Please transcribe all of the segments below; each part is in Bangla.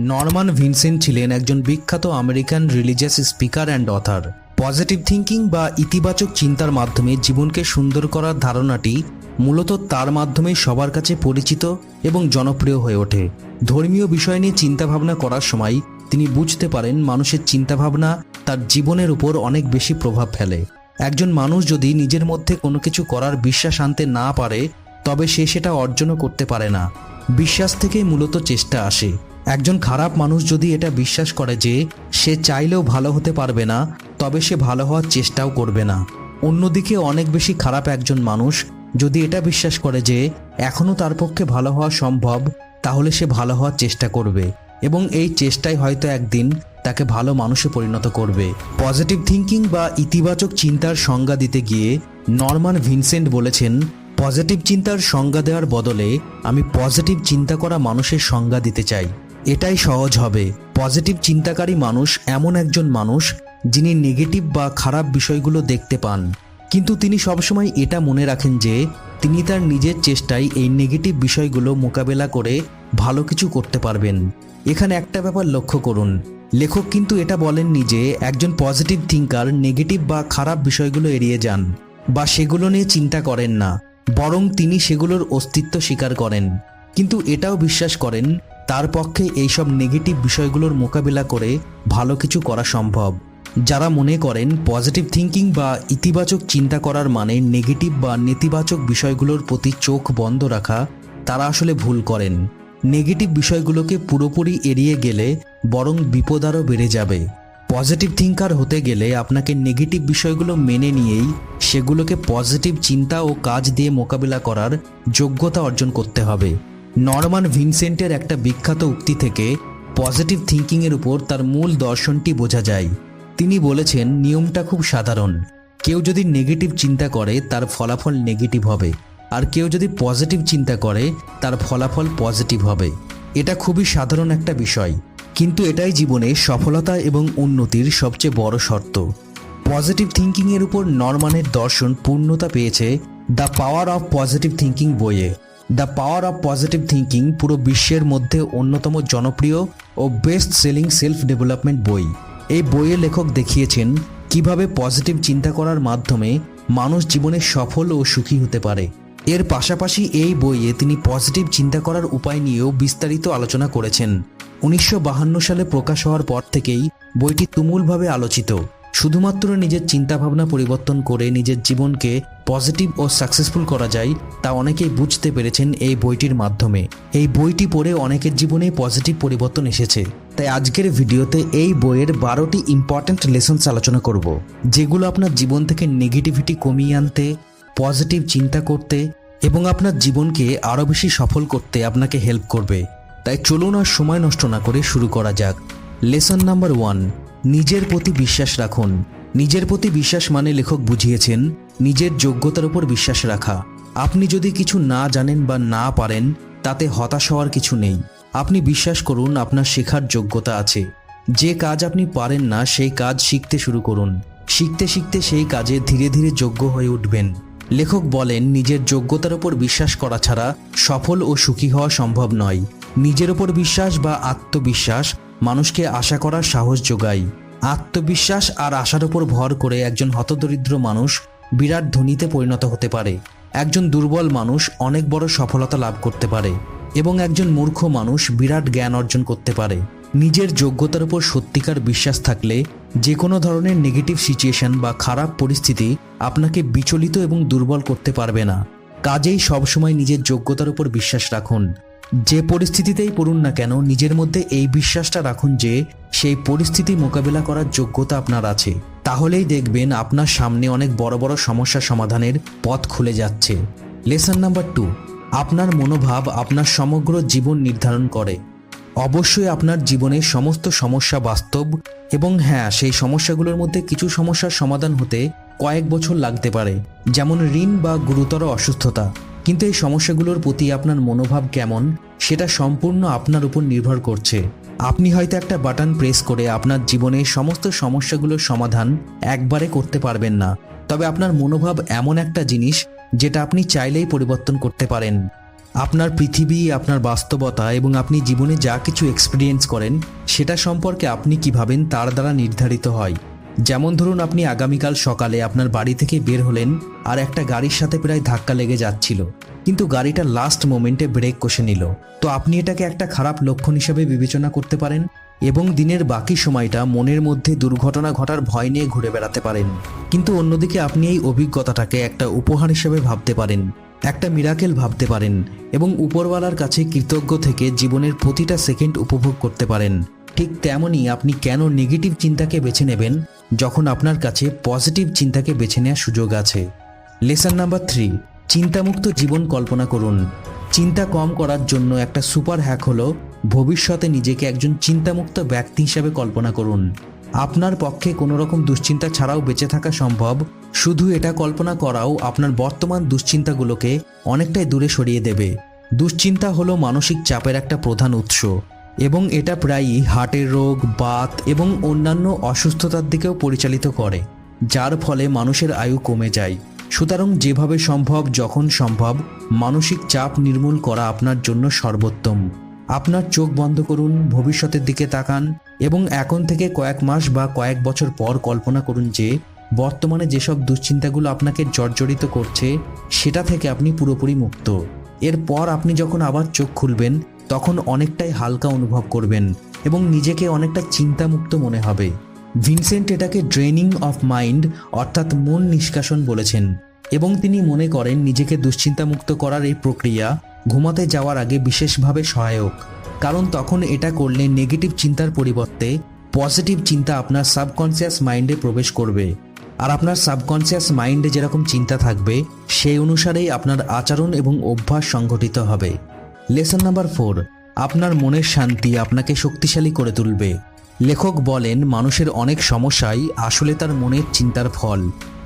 নরমান ভিনসেন্ট ছিলেন একজন বিখ্যাত American religious speaker and author positive thinking বা ইতিবাচক চিন্তার মাধ্যমে জীবনকে সুন্দর করার ধারণাটি মূলত তার মাধ্যমে সবার কাছে পরিচিত এবং জনপ্রিয় হয়ে ওঠে। ধর্মীয় বিষয় নিয়ে চিন্তাভাবনা করার সময় তিনি বুঝতে পারেন মানুষের চিন্তাভাবনা তার জীবনের উপর অনেক বেশি প্রভাব ফেলে। একজন মানুষ যদি নিজের মধ্যে কোনো কিছু করার বিশ্বাস আনতে না পারে, তবে সে সেটা অর্জনও করতে পারে না। বিশ্বাস থেকেই মূলত চেষ্টা আসে। একজন খারাপ মানুষ যদি এটা বিশ্বাস করে যে সে চাইলেও ভালো হতে পারবে না, তবে সে ভালো হওয়ার চেষ্টাও করবে না। অন্যদিকে অনেক বেশি খারাপ একজন মানুষ যদি এটা বিশ্বাস করে যে এখনও তার পক্ষে ভালো হওয়া সম্ভব, তাহলে সে ভালো হওয়ার চেষ্টা করবে এবং এই চেষ্টাই হয়তো একদিন তাকে ভালো মানুষে পরিণত করবে। পজিটিভ থিঙ্কিং বা ইতিবাচক চিন্তার সংজ্ঞা দিতে গিয়ে নরমান ভিনসেন্ট বলেছেন, পজিটিভ চিন্তার সংজ্ঞা দেওয়ার বদলে আমি পজিটিভ চিন্তা করা মানুষের সংজ্ঞা দিতে চাই। এটাই সহজ হবে। পজিটিভ চিন্তাকারী মানুষ এমন একজন মানুষ যিনি নেগেটিভ বা খারাপ বিষয়গুলো দেখতে পান। কিন্তু তিনি সবসময় এটা মনে রাখেন যে তিনি তার নিজের চেষ্টায় এই নেগেটিভ বিষয়গুলো মোকাবেলা করে ভালো কিছু করতে পারবেন। এখানে একটা ব্যাপার লক্ষ্য করুন। লেখক কিন্তু এটা বলেননি যে একজন পজিটিভ থিঙ্কার নেগেটিভ বা খারাপ বিষয়গুলো এড়িয়ে যান বা সেগুলো নিয়ে চিন্তা করেন না, বরং তিনি সেগুলোর অস্তিত্ব স্বীকার করেন। কিন্তু এটাও বিশ্বাস করেন তার পক্ষে এইসব নেগেটিভ বিষয়গুলোর মোকাবিলা করে ভালো কিছু করা সম্ভব। যারা মনে করেন পজিটিভ থিঙ্কিং বা ইতিবাচক চিন্তা করার মানে নেগেটিভ বা নেতিবাচক বিষয়গুলোর প্রতি চোখ বন্ধ রাখা, তারা আসলে ভুল করেন। নেগেটিভ বিষয়গুলোকে পুরোপুরি এড়িয়ে গেলে বরং বিপদ আরও বেড়ে যাবে। পজিটিভ থিঙ্কার হতে গেলে আপনাকে নেগেটিভ বিষয়গুলো মেনে নিয়েই সেগুলোকে পজিটিভ চিন্তা ও কাজ দিয়ে মোকাবিলা করার যোগ্যতা অর্জন করতে হবে। নরমান ভিনসেন্টের একটা বিখ্যাত উক্তি থেকে পজিটিভ থিঙ্কিংয়ের উপর তার মূল দর্শনটি বোঝা যায়। তিনি বলেছেন, নিয়মটা খুব সাধারণ। কেউ যদি নেগেটিভ চিন্তা করে, তার ফলাফল নেগেটিভ হবে। আর কেউ যদি পজিটিভ চিন্তা করে, তার ফলাফল পজিটিভ হবে। এটা খুবই সাধারণ একটা বিষয়। কিন্তু এটাই জীবনে সফলতা এবং উন্নতির সবচেয়ে বড় শর্ত। পজিটিভ থিঙ্কিংয়ের উপর নরমানের দর্শন পূর্ণতা পেয়েছে the power of positive thinking বইয়ে। The power of positive thinking পুরো বিশ্বের মধ্যে অন্যতম জনপ্রিয় ও বেস্ট সেলিং সেলফ ডেভেলপমেন্ট বই। এই বইয়ের লেখক দেখিয়েছেন কীভাবে পজিটিভ চিন্তা করার মাধ্যমে মানুষ জীবনে সফল ও সুখী হতে পারে। এর পাশাপাশি এই বইয়ে তিনি পজিটিভ চিন্তা করার উপায় নিয়েও বিস্তারিত আলোচনা করেছেন। উনিশশো সালে প্রকাশ হওয়ার পর থেকেই বইটি তুমুলভাবে আলোচিত। শুধুমাত্র নিজের চিন্তাভাবনা পরিবর্তন করে নিজের জীবনকে পজিটিভ ও সাকসেসফুল করা যায়, তা অনেকেই বুঝতে পেরেছেন এই বইটির মাধ্যমে। এই বইটি পড়ে অনেকের জীবনে পজিটিভ পরিবর্তন এসেছে। তাই আজকের ভিডিওতে এই বইয়ের বারোটি ইম্পর্ট্যান্ট লেসন্স আলোচনা করব, যেগুলো আপনার জীবন থেকে নেগেটিভিটি কমিয়ে আনতে পজিটিভ চিন্তা করতে এবং আপনার জীবনকে আরও বেশি সফল করতে আপনাকে হেল্প করবে। তাই চলুন আর সময় নষ্ট না করে শুরু করা যাক। লেসন নাম্বার ওয়ান নিজের প্রতি বিশ্বাস রাখুন। নিজের প্রতি বিশ্বাস মানে লেখক বুঝিয়েছেন, নিজের যোগ্যতার উপর বিশ্বাস রাখা। আপনি যদি কিছু না জানেন বা না পারেন, তাতে হতাশ হওয়ার কিছু নেই। আপনি বিশ্বাস করুন, আপনার শেখার যোগ্যতা আছে। যে কাজ আপনি পারেন না, সেই কাজ শিখতে শুরু করুন। শিখতে শিখতে সেই কাজে ধীরে ধীরে যোগ্য হয়ে উঠবেন। লেখক বলেন, নিজের যোগ্যতার উপর বিশ্বাস করা ছাড়া সফল ও সুখী হওয়া সম্ভব নয়। নিজের ওপর বিশ্বাস বা আত্মবিশ্বাস মানুষকে আশা করার সাহস যোগায়। আত্মবিশ্বাস আর আশার উপর ভর করে একজন হতদরিদ্র মানুষ বিরাট ধনীতে পরিণত হতে পারে। একজন দুর্বল মানুষ অনেক বড় সফলতা লাভ করতে পারে এবং একজন মূর্খ মানুষ বিরাট জ্ঞান অর্জন করতে পারে। নিজের যোগ্যতার উপর সত্যিকার বিশ্বাস থাকলে যে কোনো ধরনের নেগেটিভ সিচুয়েশন বা খারাপ পরিস্থিতি আপনাকে বিচলিত এবং দুর্বল করতে পারবে না। কাজেই সবসময় নিজের যোগ্যতার উপর বিশ্বাস রাখুন। যে পরিস্থিতিতেই পড়ুন না কেন, নিজের মধ্যে এই বিশ্বাসটা রাখুন যে সেই পরিস্থিতি মোকাবিলা করার যোগ্যতা আপনার আছে। তাহলেই দেখবেন আপনার সামনে অনেক বড় বড় সমস্যা সমাধানের পথ খুলে যাচ্ছে। লেসন নাম্বার টু, আপনার মনোভাব আপনার সমগ্র জীবন নির্ধারণ করে। অবশ্যই আপনার জীবনের সমস্ত সমস্যা বাস্তব এবং হ্যাঁ সেই সমস্যাগুলোর মধ্যে কিছু সমস্যার সমাধান হতে কয়েক বছর লাগতে পারে, যেমন ঋণ বা গুরুতর অসুস্থতা। কিন্তু এই সমস্যাগুলোর প্রতি আপনার মনোভাব কেমন, সেটা সম্পূর্ণ আপনার উপর নির্ভর করছে। আপনি হয়তো একটা বাটন প্রেস করে আপনার জীবনের সমস্ত সমস্যাগুলোর সমাধান একবারে করতে পারবেন না। তবে আপনার মনোভাব এমন একটা জিনিস যেটা আপনি চাইলেই পরিবর্তন করতে পারেন। আপনার পৃথিবী, আপনার বাস্তবতা এবং আপনি জীবনে যা কিছু এক্সপিরিয়েন্স করেন, সেটা সম্পর্কে আপনি কি ভাবেন তার দ্বারা নির্ধারিত হয়। যেমন ধরুন আপনি আগামীকাল সকালে আপনার বাড়ি থেকে বের হলেন আর একটা গাড়ির সাথে প্রায় ধাক্কা লেগে যাচ্ছিল। কিন্তু গাড়িটা লাস্ট মোমেন্টে ব্রেক কষে নিল। তো আপনি এটাকে একটা খারাপ লক্ষণ হিসেবে বিবেচনা করতে পারেন এবং দিনের বাকি সময়টা মনের মধ্যে দুর্ঘটনা ঘটার ভয় নিয়ে ঘুরে বেড়াতে পারেন। কিন্তু অন্যদিকে আপনি এই অভিজ্ঞতাটাকে একটা উপহার হিসেবে ভাবতে পারেন, একটা মিরাকেল ভাবতে পারেন এবং উপরওয়ালার কাছে কৃতজ্ঞ থেকে জীবনের প্রতিটা সেকেন্ড উপভোগ করতে পারেন। ঠিক তেমনই আপনি কেন নেগেটিভ চিন্তাকে বেছে নেবেন যখন আপনার কাছে পজিটিভ চিন্তাকে বেছে নেওয়ার সুযোগ আছে? লেসন নাম্বার থ্রি চিন্তামুক্ত জীবন কল্পনা করুন। চিন্তা কম করার জন্য একটা সুপার হ্যাক হলো ভবিষ্যতে নিজেকে একজন চিন্তামুক্ত ব্যক্তি হিসেবে কল্পনা করুন। আপনার পক্ষে কোনো রকম দুশ্চিন্তা ছাড়াও বেঁচে থাকা সম্ভব। শুধু এটা কল্পনা করাও আপনার বর্তমান দুশ্চিন্তাগুলোকে অনেকটাই দূরে সরিয়ে দেবে। দুশ্চিন্তা হলো মানসিক চাপের একটা প্রধান উৎস। এবং এটা প্রায়ই হার্টের রোগ, বাত এবং অন্যান্য অসুস্থতার দিকেও পরিচালিত করে, যার ফলে মানুষের আয়ু কমে যায়। সুতরাং যেভাবে সম্ভব, যখন সম্ভব, মানসিক চাপ নির্মূল করা আপনার জন্য সর্বোত্তম। আপনার চোখ বন্ধ করুন, ভবিষ্যতের দিকে তাকান এবং এখন থেকে কয়েক মাস বা কয়েক বছর পর কল্পনা করুন যে, বর্তমানে যেসব দুশ্চিন্তাগুলো আপনাকে জর্জরিত করছে, সেটা থেকে আপনি পুরোপুরি মুক্ত। এরপর আপনি যখন আবার চোখ খুলবেন তখন অনেকটাই হালকা অনুভব করবেন এবং নিজেকে অনেকটা চিন্তামুক্ত মনে হবে। ভিনসেন্ট এটাকে ড্রেনিং অফ মাইন্ড অর্থাৎ মন নিষ্কাশন বলেছেন এবং তিনি মনে করেন নিজেকে দুশ্চিন্তামুক্ত করার এই প্রক্রিয়া ঘুমাতে যাওয়ার আগে বিশেষভাবে সহায়ক। কারণ তখন এটা করলে নেগেটিভ চিন্তার পরিবর্তে পজিটিভ চিন্তা আপনার সাবকনসিয়াস মাইন্ডে প্রবেশ করবে। আর আপনার সাবকনসিয়াস মাইন্ডে যেরকম চিন্তা থাকবে, সেই অনুসারেই আপনার আচরণ এবং অভ্যাস সংঘটিত হবে। লেসন নাম্বার ফোর আপনার মনের শান্তি আপনাকে শক্তিশালী করে তুলবে। লেখক বলেন, মানুষের অনেক সমস্যাই আসলে তার মনের চিন্তার ফল।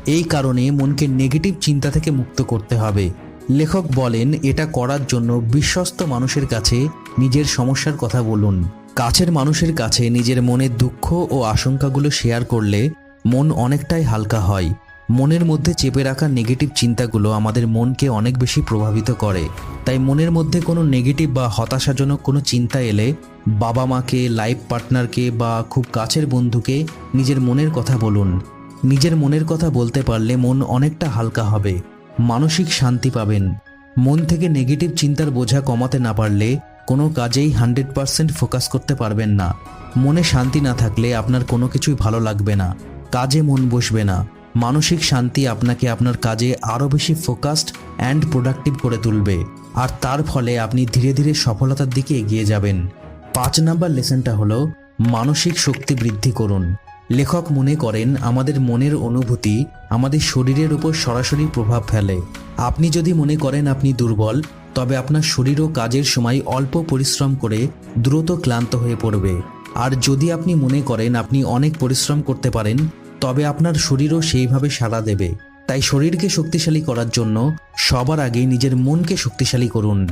এই কারণে মনকে নেগেটিভ চিন্তা থেকে মুক্ত করতে হবে। লেখক বলেন, এটা করার জন্য বিশ্বস্ত মানুষের কাছে নিজের সমস্যার কথা বলুন। কাছের মানুষের কাছে নিজের মনের দুঃখ ও আশঙ্কাগুলো শেয়ার করলে মন অনেকটাই হালকা হয়। মনের মধ্যে চেপে রাখা নেগেটিভ চিন্তাগুলো আমাদের মনকে অনেক বেশি প্রভাবিত করে। তাই মনের মধ্যে কোনো নেগেটিভ বা হতাশাজনক কোনো চিন্তা এলে বাবা মাকে লাইফ পার্টনারকে বা খুব কাছের বন্ধুকে নিজের মনের কথা বলুন। নিজের মনের কথা বলতে পারলে মন অনেকটা হালকা হবে। মানসিক শান্তি পাবেন। মন থেকে নেগেটিভ চিন্তার বোঝা কমাতে না পারলে কোনো কাজেই হান্ড্রেড পারসেন্ট ফোকাস করতে পারবেন না। মনে শান্তি না থাকলে আপনার কোনো কিছুই ভালো লাগবে না। কাজে মন বসবে না। মানসিক শান্তি আপনাকে আপনার কাজে আরও বেশি ফোকাসড অ্যান্ড প্রোডাক্টিভ করে তুলবে। আর তার ফলে আপনি ধীরে ধীরে সফলতার দিকে এগিয়ে যাবেন। পাঁচ নাম্বার লেসনটা হলো, মানসিক শক্তি বৃদ্ধি করুন। লেখক মনে করেন, আমাদের মনের অনুভূতি আমাদের শরীরের উপর সরাসরি প্রভাব ফেলে। আপনি যদি মনে করেন আপনি দুর্বল, তবে আপনার শরীরও কাজের সময় অল্প পরিশ্রম করে দ্রুত ক্লান্ত হয়ে পড়বে। আর যদি আপনি মনে করেন আপনি অনেক পরিশ্রম করতে পারেন তবে আপনার শরীরও সেইভাবে সাড়া দেবে। তাই শরীরকে শক্তিশালী করার জন্য সবার আগে নিজের মনকে শক্তিশালী করুন।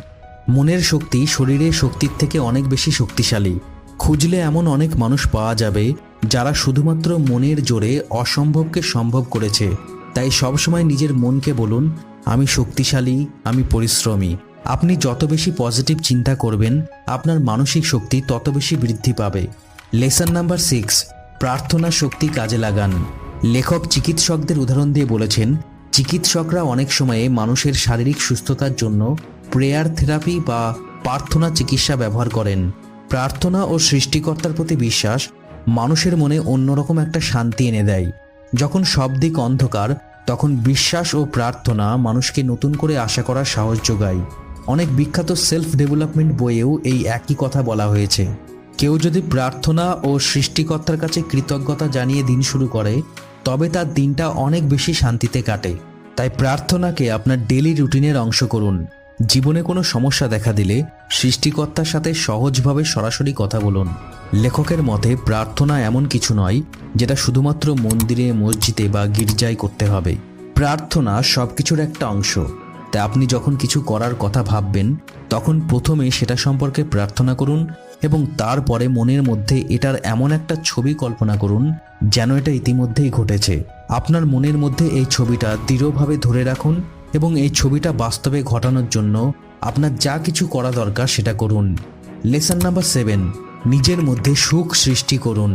মনের শক্তি শরীরের শক্তির থেকে অনেক বেশি শক্তিশালী। খুঁজলে এমন অনেক মানুষ পাওয়া যাবে যারা শুধুমাত্র মনের জোরে অসম্ভবকে সম্ভব করেছে। তাই সবসময় নিজের মনকে বলুন, আমি শক্তিশালী, আমি পরিশ্রমী। আপনি যত বেশি পজিটিভ চিন্তা করবেন, আপনার মানসিক শক্তি তত বেশি বৃদ্ধি পাবে। লেসন নাম্বার সিক্স প্রার্থনা শক্তি কাজে লাগান। লেখক চিকিৎসকদের উদাহরণ দিয়ে বলেছেন, চিকিৎসকরা অনেক সময়ে মানুষের শারীরিক সুস্থতার জন্য প্রেয়ার থেরাপি বা প্রার্থনা চিকিৎসা ব্যবহার করেন। প্রার্থনা ও সৃষ্টিকর্তার প্রতি বিশ্বাস মানুষের মনে অন্যরকম একটা শান্তি এনে দেয়। যখন সব দিক অন্ধকার, তখন বিশ্বাস ও প্রার্থনা মানুষকে নতুন করে আশা করার সাহস যোগায়। অনেক বিখ্যাত সেলফ ডেভেলপমেন্ট বইয়েও এই একই কথা বলা হয়েছে। কেউ যদি প্রার্থনা ও সৃষ্টিকর্তার কাছে কৃতজ্ঞতা জানিয়ে দিন শুরু করে, তবে তার দিনটা অনেক বেশি শান্তিতে কাটে। তাই প্রার্থনাকে আপনার ডেলি রুটিনের অংশ করুন। জীবনে কোনো সমস্যা দেখা দিলে সৃষ্টিকর্তার সাথে সহজভাবে সরাসরি কথা বলুন। লেখকের মতে, প্রার্থনা এমন কিছু নয় যেটা শুধুমাত্র মন্দিরে, মসজিদে বা গির্জায় করতে হবে। প্রার্থনা সব কিছুর একটা অংশ। তাই আপনি যখন কিছু করার কথা ভাববেন তখন প্রথমে সেটা সম্পর্কে প্রার্থনা করুন এবং তারপরে মনের মধ্যে এটার এমন একটা ছবি কল্পনা করুন যেন এটা ইতিমধ্যেই ঘটেছে। আপনার মনের মধ্যে এই ছবিটা দৃঢ়ভাবে ধরে রাখুন এবং এই ছবিটা বাস্তবে ঘটানোর জন্য আপনার যা কিছু করা দরকার সেটা করুন। লেসন নাম্বার সেভেন, নিজের মধ্যে সুখ সৃষ্টি করুন।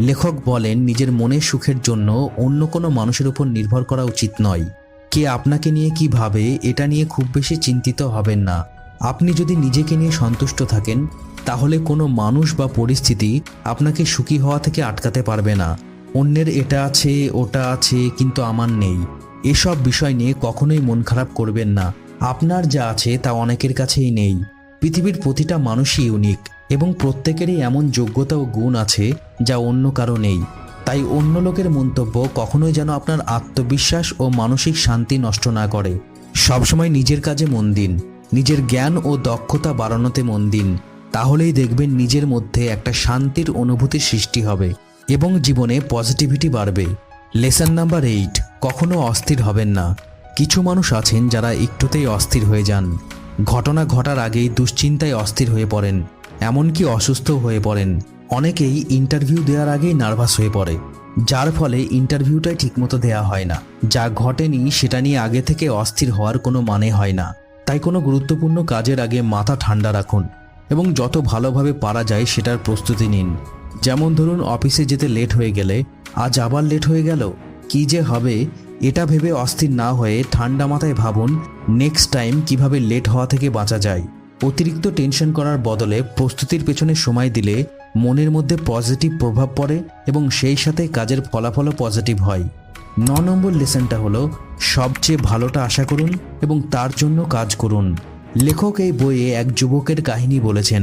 লেখক বলেন, নিজের মনের সুখের জন্য অন্য কোনো মানুষের উপর নির্ভর করা উচিত নয়। কে আপনাকে নিয়ে কি ভাবে, এটা নিয়ে খুব বেশি চিন্তিত হবেন না। আপনি যদি নিজেকে নিয়ে সন্তুষ্ট থাকেন, তাহলে কোনো মানুষ বা পরিস্থিতি আপনাকে সুখী হওয়া থেকে আটকাতে পারবে না। অন্যের এটা আছে, ওটা আছে, কিন্তু আমার নেই। এসব বিষয় নিয়ে কখনোই মন খারাপ করবেন না। আপনার যা আছে তা অনেকের কাছেই নেই। পৃথিবীর প্রতিটা মানুষই ইউনিক এবং প্রত্যেকেরই এমন যোগ্যতা ও গুণ আছে যা অন্য কারও নেই। তাই অন্য লোকের মন্তব্য কখনোই যেন আপনার আত্মবিশ্বাস ও মানসিক শান্তি নষ্ট না করে। সবসময় নিজের কাজে মন দিন। নিজের জ্ঞান ও দক্ষতা বাড়ানোতে মন দিন। তাহলেই দেখবেন নিজের মধ্যে একটা শান্তির অনুভূতি সৃষ্টি হবে এবং জীবনে পজিটিভিটি বাড়বে। লেসন নাম্বার এইট কখনো অস্থির হবেন না। কিছু মানুষ আছেন যারা একটুতেই অস্থির হয়ে যান। ঘটনা ঘটার আগেই দুশ্চিন্তায় অস্থির হয়ে পড়েন, এমনকি অসুস্থ হয়ে পড়েন। অনেকেই ইন্টারভিউ দেওয়ার আগেই নার্ভাস হয়ে পড়ে, যার ফলে ইন্টারভিউটাই ঠিকমতো দেওয়া হয় না। যা ঘটেনি সেটা নিয়ে আগে থেকে অস্থির হওয়ার কোনো মানে হয় না। তাই কোনো গুরুত্বপূর্ণ কাজের আগে মাথা ঠান্ডা রাখুন এবং যত ভালোভাবে পারা যায় সেটার প্রস্তুতি নিন। যেমন ধরুন, অফিসে যেতে লেট হয়ে গেলে, আজ আবার লেট হয়ে গেল? কি যে হবে? এটা ভেবে অস্থির না হয়ে ঠান্ডা মাথায় ভাবুন, নেক্সট টাইম কীভাবে লেট হওয়া থেকে বাঁচা যায়? অতিরিক্ত টেনশন করার বদলে প্রস্তুতির পেছনে সময় দিলে মনের মধ্যে পজিটিভ প্রভাব পড়ে এবং সেই সাথে কাজের ফলাফলও পজিটিভ হয়। ন নম্বর লেসনটা হলো, সবচেয়ে ভালোটা আশা করুন এবং তার জন্য কাজ করুন। লেখক এই বইয়ে এক যুবকের কাহিনী বলেছেন,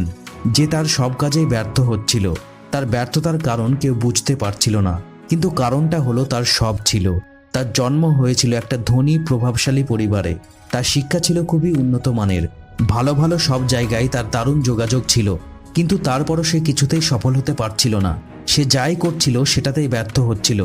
যে তার সব কাজেই ব্যর্থ হচ্ছিল। তার ব্যর্থতার কারণ কেউ বুঝতে পারছিল না, কিন্তু কারণটা হলো তার সব ছিল। তার জন্ম হয়েছিল একটা ধনী, প্রভাবশালী পরিবারে। তার শিক্ষা ছিল খুবই উন্নত মানের। ভালো ভালো সব জায়গায় তার দারুণ যোগাযোগ ছিল, কিন্তু তারপরও সে কিছুতেই সফল হতে পারছিল না। সে যাই করছিল, সেটাতেই ব্যর্থ হচ্ছিল।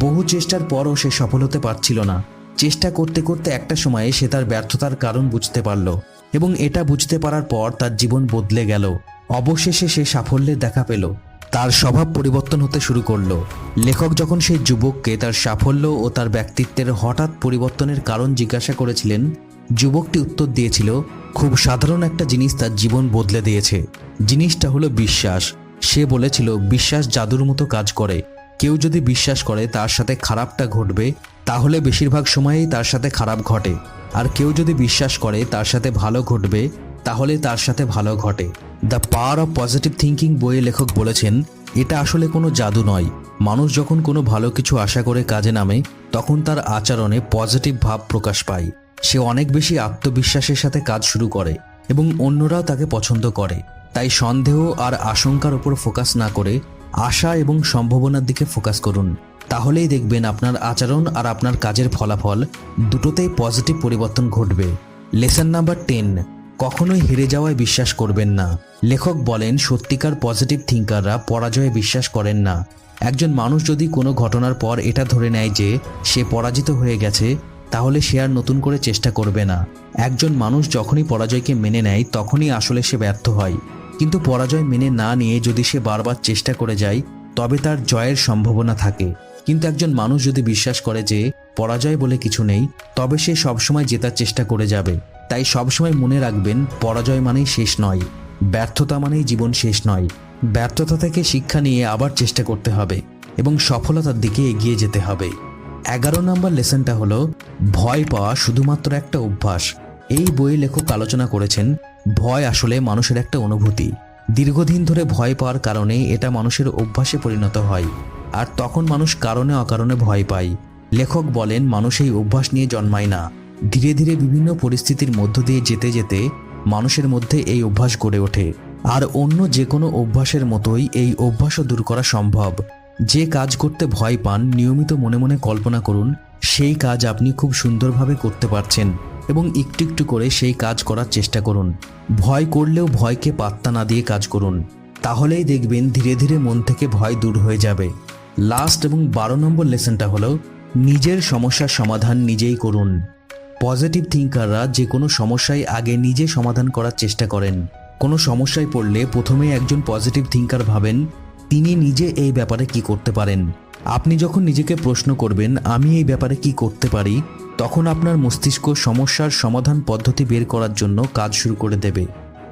বহু চেষ্টার পরও সে সফল হতে পারছিল না। চেষ্টা করতে করতে একটা সময়ে সে তার ব্যর্থতার কারণ বুঝতে পারল এবং এটা বুঝতে পারার পর তার জীবন বদলে গেল। অবশেষে সে সাফল্যের দেখা পেল। তার স্বভাব পরিবর্তন হতে শুরু করল। লেখক যখন সেই যুবককে তার সাফল্য ও তার ব্যক্তিত্বের হঠাৎ পরিবর্তনের কারণ জিজ্ঞাসা করেছিলেন, যুবকটি উত্তর দিয়েছিল, খুব সাধারণ একটা জিনিস তার জীবন বদলে দিয়েছে। জিনিসটা হলো বিশ্বাস। সে বলেছিল, বিশ্বাস জাদুর মতো কাজ করে। কেউ যদি বিশ্বাস করে তার সাথে খারাপটা ঘটবে, তাহলে বেশিরভাগ সময়েই তার সাথে খারাপ ঘটে। আর কেউ যদি বিশ্বাস করে তার সাথে ভালো ঘটবে, তাহলে তার সাথে ভালো ঘটে। The power of positive thinking বইয়ে লেখক বলেছেন, এটা আসলে কোনো জাদু নয়। মানুষ যখন কোনো ভালো কিছু আশা করে কাজে নামে, তখন তার আচরণে পজিটিভ ভাব প্রকাশ পায়। সে অনেক বেশি আত্মবিশ্বাসের সাথে কাজ শুরু করে এবং অন্যরাও তাকে পছন্দ করে। তাই সন্দেহ আর আশঙ্কার উপর ফোকাস না করে আশা এবং সম্ভাবনার দিকে ফোকাস করুন। তাহলেই দেখবেন আপনার আচরণ আর আপনার কাজের ফলাফল দুটোতেই পজিটিভ পরিবর্তন ঘটবে। লেসন নাম্বার টেন, কখনোই হেরে যাওয়ায় বিশ্বাস করবেন না। লেখক বলেন, সত্যিকার পজিটিভ থিঙ্কাররা পরাজয়ে বিশ্বাস করেন না। একজন মানুষ যদি কোনো ঘটনার পর এটা ধরে নেয় যে সে পরাজিত হয়ে গেছে, তাহলে সে আর নতুন করে চেষ্টা করবে না। একজন মানুষ যখনই পরাজয়কে মেনে নেয়, তখনই আসলে সে ব্যর্থ হয়। কিন্তু পরাজয় মেনে না নিয়ে যদি সে বারবার চেষ্টা করে যায়, তবে তার জয়ের সম্ভাবনা থাকে। কিন্তু একজন মানুষ যদি বিশ্বাস করে যে, পরাজয় বলে কিছু নেই, তবে সে সবসময় জেতার চেষ্টা করে যাবে। তাই সবসময় মনে রাখবেন, পরাজয় মানেই শেষ নয়। ব্যর্থতা মানেই জীবন শেষ নয়। ব্যর্থতা থেকে শিক্ষা নিয়ে আবার চেষ্টা করতে হবে এবং সফলতার দিকে এগিয়ে যেতে হবে। এগারো নম্বর লেসনটা হলো, ভয় পাওয়া শুধুমাত্র একটা অভ্যাস। এই বইয়ে লেখক আলোচনা করেছেন ভয় আসলে মানুষের একটা অনুভূতি। দীর্ঘদিন ধরে ভয় পাওয়ার কারণে এটা মানুষের অভ্যাসে পরিণত হয়। আর তখন মানুষ কারণে অকারণে ভয় পায়। লেখক বলেন, মানুষ এই অভ্যাস নিয়ে জন্মায় না। ধীরে ধীরে বিভিন্ন পরিস্থিতির মধ্য দিয়ে যেতে যেতে মানুষের মধ্যে এই অভ্যাস গড়ে ওঠে। আর অন্য যে কোনো অভ্যাসের মতোই এই অভ্যাসও দূর করা সম্ভব। যে কাজ করতে ভয় পান, নিয়মিত মনে মনে কল্পনা করুন, সেই কাজ আপনি খুব সুন্দরভাবে করতে পারছেন। এবং একটু একটু করে সেই কাজ করার চেষ্টা করুন। ভয় করলেও ভয়কে পাত্তা না দিয়ে কাজ করুন। তাহলেই দেখবেন ধীরে ধীরে মন থেকে ভয় দূর হয়ে যাবে। লাস্ট এবং বারো নম্বর লেসনটা হলো, নিজের সমস্যার সমাধান নিজেই করুন। পজিটিভ থিঙ্কাররা যে কোনো সমস্যায় আগে নিজে সমাধান করার চেষ্টা করেন। কোনো সমস্যায় পড়লে প্রথমে একজন পজিটিভ থিঙ্কার ভাবেন, তিনি নিজে এই ব্যাপারে কি করতে পারেন? আপনি যখন নিজেকে প্রশ্ন করবেন, আমি এই ব্যাপারে কি করতে পারি? তখন আপনার মস্তিষ্ক সমস্যার সমাধান পদ্ধতি বের করার জন্য কাজ শুরু করে দেবে।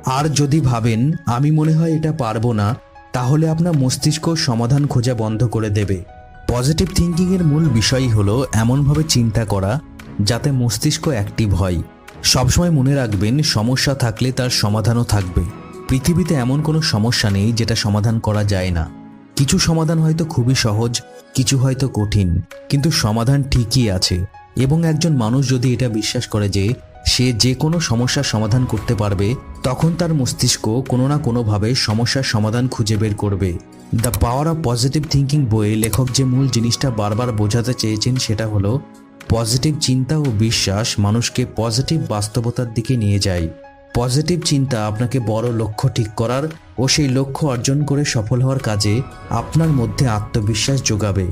আর যদি ভাবেন, আমি মনে হয় এটা পারব না, তাহলে আপনার মস্তিষ্ক সমাধান খোঁজা বন্ধ করে দেবে। পজিটিভ থিঙ্কিংয়ের মূল বিষয়ই হলো এমনভাবে চিন্তা করা, যাতে মস্তিষ্ক অ্যাক্টিভ হয়। সবসময় মনে রাখবেন, সমস্যা থাকলে তার সমাধানও থাকবে। পৃথিবীতে এমন কোনো সমস্যা নেই যেটা সমাধান করা যায় না। কিছু সমাধান হয়তো খুবই সহজ, কিছু হয়তো কঠিন, কিন্তু সমাধান ঠিকই আছে। এবং একজন মানুষ যদি এটা বিশ্বাস করে যে সে যে কোনো সমস্যার সমাধান করতে পারবে, তখন তার মস্তিষ্ক কোনো না কোনোভাবে সমস্যার সমাধান খুঁজে বের করবে। The power of positive thinking বইয়ে লেখক যে মূল জিনিসটা বারবার বোঝাতে চেয়েছেন সেটা হলো, পজিটিভ চিন্তা ও বিশ্বাস মানুষকে পজিটিভ বাস্তবতার দিকে নিয়ে যায়। পজিটিভ চিন্তা আপনাকে বড় লক্ষ্য ঠিক করার ও সেই লক্ষ্য অর্জন করে সফল হওয়ার কাজে আপনার মধ্যে আত্মবিশ্বাস যোগাবে।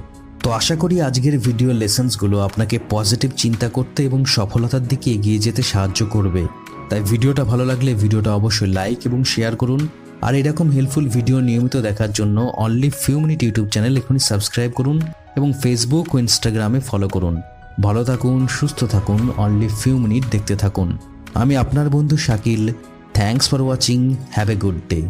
তো আশা করি আজকের ভিডিও লেসেন্সগুলো আপনাকে পজিটিভ চিন্তা করতে এবং সফলতার দিকে এগিয়ে যেতে সাহায্য করবে। তাই ভিডিওটা ভালো লাগলে ভিডিওটা অবশ্যই লাইক এবং শেয়ার করুন। আর এরকম হেল্পফুল ভিডিও নিয়মিত দেখার জন্য only few minute YouTube channel এখনই সাবস্ক্রাইব করুন এবং ফেসবুক ও ইনস্টাগ্রামে ফলো করুন। ভালো থাকুন, সুস্থ থাকুন অনলি ফিউ মিনিট দেখতে থাকুন। আমি আপনার বন্ধু Shakil. Thanks for watching have a good day